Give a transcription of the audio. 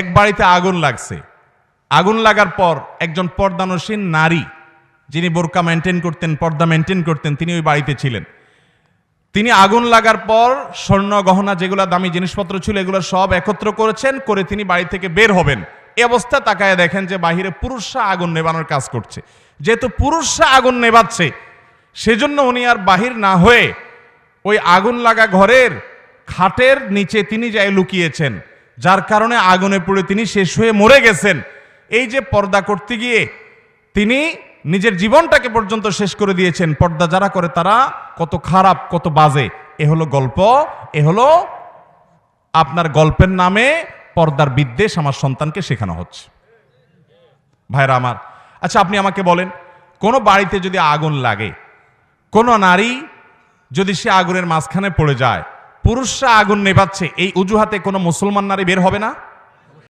এক বাড়িতে আগুন লাগছে। আগুন লাগার পর একজন পর্দানসীন নারী, যিনি বোরকা মেনটেন করতেন, পর্দা মেনটেন করতেন, তিনি ওই বাড়িতে ছিলেন। তিনি আগুন লাগার পর স্বর্ণ, গহনা যেগুলো দামি জিনিসপত্র ছিল, এগুলো সব একত্র করেছেন, করে তিনি বাড়ি থেকে বের হবেন। এ অবস্থা তাকায় দেখেন যে বাহিরে পুরুষরা আগুন নেবানোর কাজ করছে। যেহেতু পুরুষরা আগুন নেবাচ্ছে সেজন্য উনি আর বাহির না হয়ে ওই আগুন লাগা ঘরের খাটের নিচে তিনি যাই লুকিয়েছেন। যার কারণে আগুনে পড়ে তিনি শেষ হয়ে মরে গেছেন। এই যে পর্দা করতে গিয়ে তিনি নিজের জীবনটাকে পর্যন্ত শেষ করে দিয়েছেন, পর্দা যারা করে তারা কত খারাপ, কত বাজে। এ হলো গল্প, এ হলো আপনার গল্পের নামে পর্দার বিদ্বেষ আমার সন্তানকে শেখানো হচ্ছে। ভাইরা আমার আচ্ছা আপনি আমাকে বলেন, কোনো বাড়িতে যদি আগুন লাগে, কোনো নারী যদি সে আগুনের মাঝখানে পড়ে যায় পুরুষরা আগুন নেভাচ্ছে। এই অজুহাতে কোনো মুসলমান নারী বের হবে না।